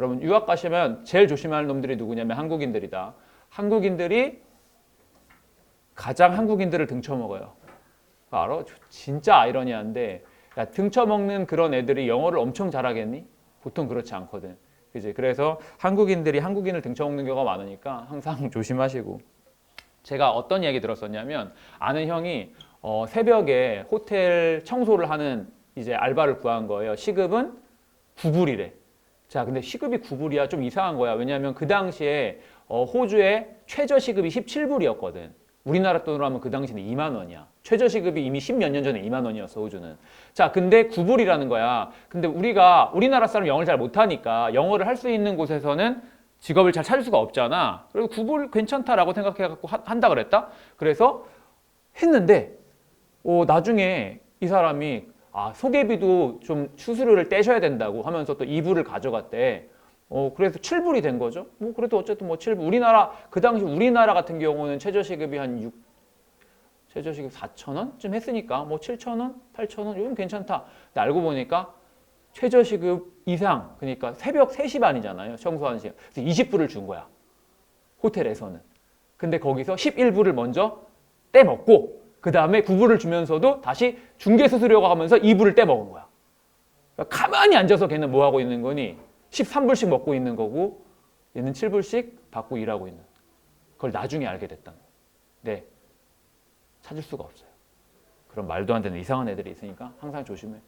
여러분 유학 가시면 제일 조심할 놈들이 누구냐면 한국인들이다. 한국인들이 가장 한국인들을 등쳐먹어요. 알아? 진짜 아이러니한데 야, 등쳐먹는 그런 애들이 영어를 엄청 잘하겠니? 보통 그렇지 않거든. 그지? 그래서 한국인들이 한국인을 등쳐먹는 경우가 많으니까 항상 조심하시고. 제가 어떤 이야기 들었었냐면 아는 형이 어, 새벽에 호텔 청소를 하는 이제 알바를 구한 거예요. 시급은 9불이래. 자, 근데 시급이 9불이야 좀 이상한 거야. 왜냐하면 그 당시에 어, 호주의 최저 시급이 17불이었거든. 우리나라 돈으로 하면 그 당시는 2만 원이야. 최저 시급이 이미 10몇 년 전에 2만 원이었어, 호주는. 자, 근데 9불이라는 거야. 근데 우리가 우리나라 사람 영어를 잘 못하니까 영어를 할 수 있는 곳에서는 직업을 잘 찾을 수가 없잖아. 그래서 9불 괜찮다라고 생각해갖고 하- 한다 그랬다? 그래서 했는데, 어, 나중에 이 사람이 아, 소개비도 좀 수수료를 떼셔야 된다고 하면서 또 2불을 가져갔대. 어, 그래서 7불이 된 거죠. 뭐, 그래도 어쨌든 뭐 7불. 우리나라, 그 당시 우리나라 같은 경우는 최저시급이 한 6, 최저시급 4천원쯤 했으니까 뭐 7천원, 8천원, 이건 괜찮다. 근데 알고 보니까 최저시급 이상, 그러니까 새벽 3시 반이잖아요. 청소하는 시간. 그래서 20불을 준 거야. 호텔에서는. 근데 거기서 11불을 먼저 떼먹고, 그 다음에 9불을 주면서도 다시 중개 수수료가 하면서 2불을 떼먹은 거야. 그러니까 가만히 앉아서 걔는 뭐 하고 있는 거니? 13불씩 먹고 있는 거고, 얘는 7불씩 받고 일하고 있는. 그걸 나중에 알게 거야. 네. 찾을 수가 없어요. 그런 말도 안 되는 이상한 애들이 있으니까 항상 조심해.